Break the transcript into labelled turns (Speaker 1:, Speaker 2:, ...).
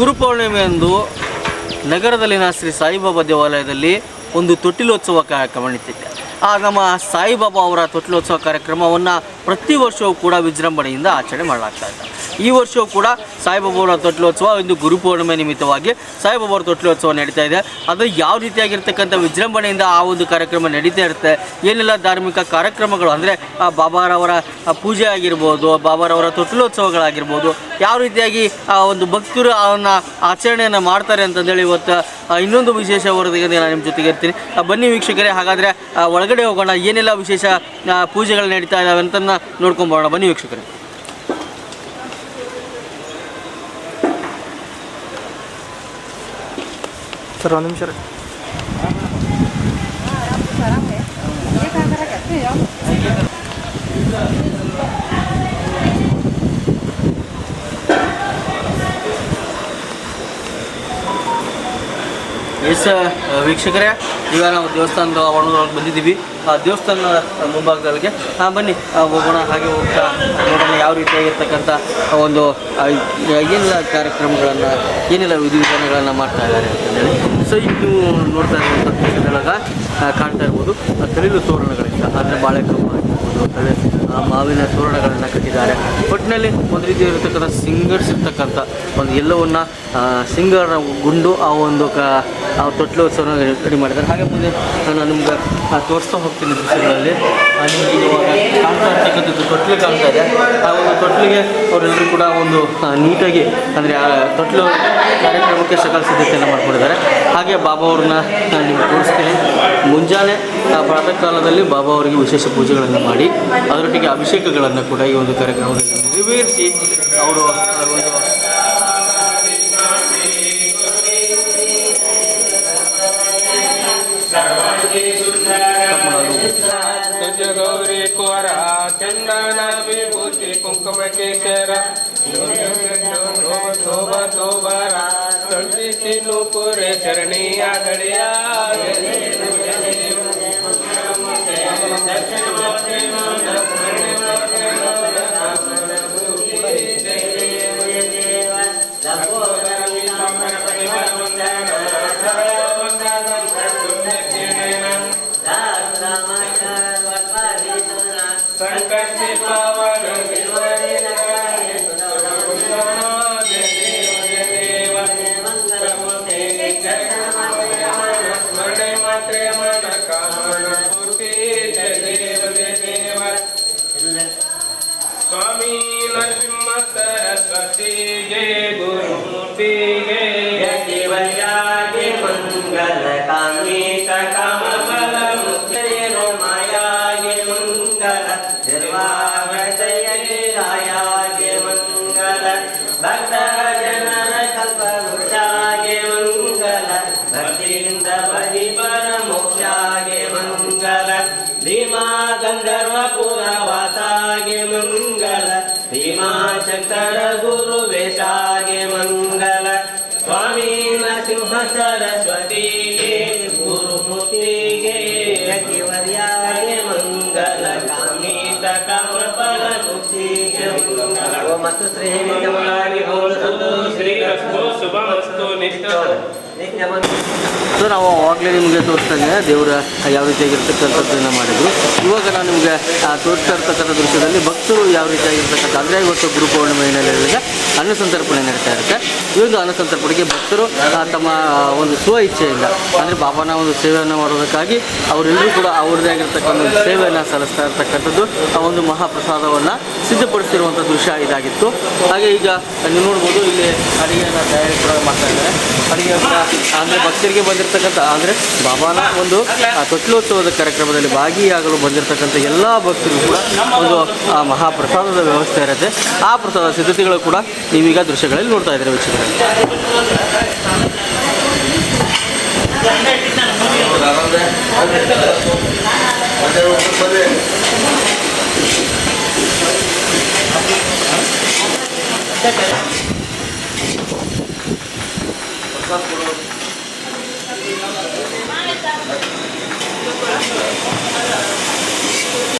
Speaker 1: ಗುರುಪೌರ್ಣಿಮೆಯಂದು ನಗರದಲ್ಲಿನ ಶ್ರೀ ಸಾಯಿಬಾಬಾ ದೇವಾಲಯದಲ್ಲಿ ಒಂದು ತೊಟ್ಟಿಲೋತ್ಸವ ಕಾರ್ಯಕ್ರಮ ನಡೀತಿದೆ ಆ ನಮ್ಮ ಸಾಯಿಬಾಬಾ ಅವರ ತೊಟ್ಟಿಲೋತ್ಸವ ಕಾರ್ಯಕ್ರಮವನ್ನು ಪ್ರತಿ ವರ್ಷವೂ ಕೂಡ ವಿಜೃಂಭಣೆಯಿಂದ ಆಚರಣೆ ಮಾಡಲಾಗ್ತಾ ಇದೆ. ಈ ವರ್ಷವೂ ಕೂಡ ಸಾಯಿಬಾಬಾರ ತೊಟ್ಲೋತ್ಸವ ಒಂದು ಗುರುಪೌರ್ಣಿಮೆ ನಿಮಿತ್ತವಾಗಿ ಸಾಯಿಬಾಬಾರ ತೊಟ್ಲೋತ್ಸವ ನಡೀತಾ ಇದೆ. ಅದು ಯಾವ ರೀತಿಯಾಗಿರ್ತಕ್ಕಂಥ ವಿಜೃಂಭಣೆಯಿಂದ ಆ ಒಂದು ಕಾರ್ಯಕ್ರಮ ನಡೀತಾ ಇರುತ್ತೆ, ಏನೆಲ್ಲ ಧಾರ್ಮಿಕ ಕಾರ್ಯಕ್ರಮಗಳು ಅಂದರೆ ಬಾಬಾರವರ ಪೂಜೆ ಆಗಿರ್ಬೋದು, ಬಾಬಾರವರ ತೊಟ್ಲೋತ್ಸವಗಳಾಗಿರ್ಬೋದು, ಯಾವ ರೀತಿಯಾಗಿ ಆ ಒಂದು ಭಕ್ತರು ಅವನ್ನ ಆಚರಣೆಯನ್ನು ಮಾಡ್ತಾರೆ ಅಂತಂದೇಳಿ ಇವತ್ತು ಇನ್ನೊಂದು ವಿಶೇಷ ವರದಿಗೆ ನಾನು ನಿಮ್ಮ ಜೊತೆಗೆ ಇರ್ತೀನಿ. ಬನ್ನಿ ವೀಕ್ಷಕರೇ, ಹಾಗಾದರೆ ಒಳಗಡೆ ಹೋಗೋಣ, ಏನೆಲ್ಲ ವಿಶೇಷ ಪೂಜೆಗಳು ನಡೀತಾ ಇದ್ದಾವೆ ಅಂತ ನೋಡ್ಕೊಂಬೋಣ ಬನ್ನಿ ವೀಕ್ಷಕರೇ.
Speaker 2: సార్ రెండు నిమిషాలు ఏ
Speaker 1: కాకరా ಎಸ್ ವೀಕ್ಷಕರೇ, ಈಗ ನಾವು ದೇವಸ್ಥಾನದ ಆವರಣದೊಳಗೆ ಬಂದಿದ್ದೀವಿ. ಆ, ದೇವಸ್ಥಾನದ ಮುಂಭಾಗದೊಳಗೆ ಬನ್ನಿ ಹೋಗೋಣ, ಹಾಗೆ ಹೋಗ್ತಾ ನೋಡೋಣ ಯಾವ ರೀತಿಯಾಗಿರ್ತಕ್ಕಂಥ ಒಂದು ಏನೆಲ್ಲ ಕಾರ್ಯಕ್ರಮಗಳನ್ನು, ಏನೆಲ್ಲ ವಿಧಿವಿಧಾನಗಳನ್ನು ಮಾಡ್ತಾ ಇದ್ದಾರೆ ಅಂತಂದೇಳಿ. ಸೊ ನೋಡ್ತಾ ಇರುವಂಥ ದೃಶ್ಯದೊಳಗೆ ಕಾಣ್ತಾ ಇರ್ಬೋದು. ತಳಿಲು ತೋರಣಗಳಿಂದ ಅಂದರೆ ಬಾಳೆಕಂಬ ಆಗಿರ್ಬೋದು ಮಾವಿನ ತೋರಣಗಳನ್ನು ಕಟ್ಟಿದ್ದಾರೆ. ಒಟ್ಟಿನಲ್ಲಿ ಒಂದು ರೀತಿ ಇರತಕ್ಕಂಥ ಸಿಂಗರ್ಸಿರ್ತಕ್ಕಂಥ ಒಂದು ಎಲ್ಲವನ್ನ ಸಿಂಗರ್ ಗುಂಡು ಆ ಒಂದು ಕ ಆ ತೊಟ್ಲೋತ್ಸವನ ರೆಡಿ ಮಾಡಿದ್ದಾರೆ. ಹಾಗೆ ಮುಂದೆ ನಾನು ನಿಮ್ಗೆ ತೋರಿಸ್ತಾ ಹೋಗ್ತೀನಿ ದೃಶ್ಯಗಳಲ್ಲಿ. ನಿಮ್ಗೆ ಕಾಣ್ತಾ ಇರ್ತಕ್ಕಂಥದ್ದು ತೊಟ್ಲು ಕಾಣ್ತಾ ಇದೆ. ಆ ತೊಟ್ಲಿಗೆ ಅವರೆಲ್ಲರೂ ಕೂಡ ಒಂದು ನೀಟಾಗಿ, ಅಂದರೆ ತೊಟ್ಲು ಕಾರ್ಯಕ್ರಮಕ್ಕೆ ಸಕಲ ಸಿದ್ಧತೆಯನ್ನು ಮಾಡ್ಕೊಂಡಿದ್ದಾರೆ. ಹಾಗೆ ಬಾಬಾ ಅವ್ರನ್ನ ನಾನು ನಿಮ್ಗೆ ತೋರಿಸ್ತೀನಿ. ಮುಂಜಾನೆ ಪ್ರಾತಃ ಕಾಲದಲ್ಲಿ ಬಾಬಾ ಅವರಿಗೆ ವಿಶೇಷ ಪೂಜೆಗಳನ್ನು ಮಾಡಿ, ಅದರೊಟ್ಟಿಗೆ ಅಭಿಷೇಕಗಳನ್ನು ಕೂಡ ಈ ಒಂದು ಕಾರ್ಯಕ್ರಮದಲ್ಲಿ ನೆರವೇರಿಸಿ, ಅವರು
Speaker 3: గౌరీ కోర చందన విభూతి కుంకుమ కేసర శోభ శోభర సంతిను కోరే చరణీయ గడియా దర్శనం Swami Narsimha Saraswati Jai ಭಕ್ತರ ಜನನ ಕಲ್ಪ ಮುಖ್ಯಾಗೆ ಮಂಗಲ, ಭಕ್ತಿಯಿಂದ ಬಲಿಪರ ಮುಖ್ಯಾಗೆ ಮಂಗಲ, ಭೀಮಾ ಗಂಧರ್ವ ಪುರವಾಸಾಗೆ ಮಂಗಲ, ಭೀಮಾ ಶಂಕರ ಗುರು ವೇಷಾಗೆ ಮಂಗಲ, ಸ್ವಾಮೀ ನರಸಿಂಹ ಸರಸ್ವತಿ ఓ మస్తు శ్రీ నిజమాని శుభమస్తు నిత్యం.
Speaker 1: ಸೊ ನಾವು ಆವಾಗಲೇ ನಿಮಗೆ ತೋರಿಸ್ದಂಗೆ ದೇವರ ಯಾವ ರೀತಿಯಾಗಿರ್ತಕ್ಕಂಥದ್ದನ್ನು ಮಾಡಿದ್ರು ಇವಾಗ ನಾನು ನಿಮಗೆ ತೋರಿಸ್ತಾ ಇರ್ತಕ್ಕಂಥ ದೃಶ್ಯದಲ್ಲಿ ಭಕ್ತರು ಯಾವ ರೀತಿಯಾಗಿರ್ತಕ್ಕಂಥ, ಅಂದರೆ ಇವತ್ತು ಗುರು ಪೌರ್ಣಿಮೆ ಹಿನ್ನೆಲೆಯಲ್ಲಿ ಅನ್ನ ಸಂತರ್ಪಣೆ ನಡೀತಾ ಇರುತ್ತೆ. ಈ ಒಂದು ಅನ್ನ ಸಂತರ್ಪಣೆಗೆ ಭಕ್ತರು ತಮ್ಮ ಒಂದು ಸ್ವ ಇಚ್ಛೆಯಿಂದ, ಅಂದರೆ ಬಾಬಾನ ಒಂದು ಸೇವೆಯನ್ನು ಮಾಡೋದಕ್ಕಾಗಿ ಅವರೆಲ್ಲರೂ ಕೂಡ ಅವ್ರದ್ದೇ ಆಗಿರ್ತಕ್ಕಂಥ ಒಂದು ಸೇವೆಯನ್ನು ಸಲ್ಲಿಸ್ತಾ ಇರ್ತಕ್ಕಂಥದ್ದು, ಆ ಒಂದು ಮಹಾಪ್ರಸಾದವನ್ನು ಸಿದ್ಧಪಡಿಸಿರುವಂಥ ದೃಶ್ಯ ಇದಾಗಿತ್ತು. ಹಾಗೆ ಈಗ ನೀವು ನೋಡ್ಬೋದು, ಇಲ್ಲಿ ಅಡುಗೆಯನ್ನು ತಯಾರಿ ಕೂಡ ಮಾಡ್ತಾ ಇದ್ದಾರೆ. ಅಡಿಗೆ ಅಂದರೆ ಭಕ್ತರಿಗೆ ಬಂದಿರತಕ್ಕಂಥ ಅಂದರೆ ಬಾಬಾನ ಒಂದು ತೊಟ್ಲೋತ್ಸವದ ಕಾರ್ಯಕ್ರಮದಲ್ಲಿ ಭಾಗಿಯಾಗಲು ಬಂದಿರತಕ್ಕಂಥ ಎಲ್ಲ ಭಕ್ತರಿಗೂ ಕೂಡ ಒಂದು ಆ, ಮಹಾಪ್ರಸಾದದ ವ್ಯವಸ್ಥೆ ಇರುತ್ತೆ. ಆ ಪ್ರಸಾದ ಸಿದ್ಧತೆಗಳು ಕೂಡ ನೀವೀಗ ದೃಶ್ಯಗಳಲ್ಲಿ ನೋಡ್ತಾ ಇದ್ದೀರಿ ವೀಕ್ಷಕರೇ. Grazie.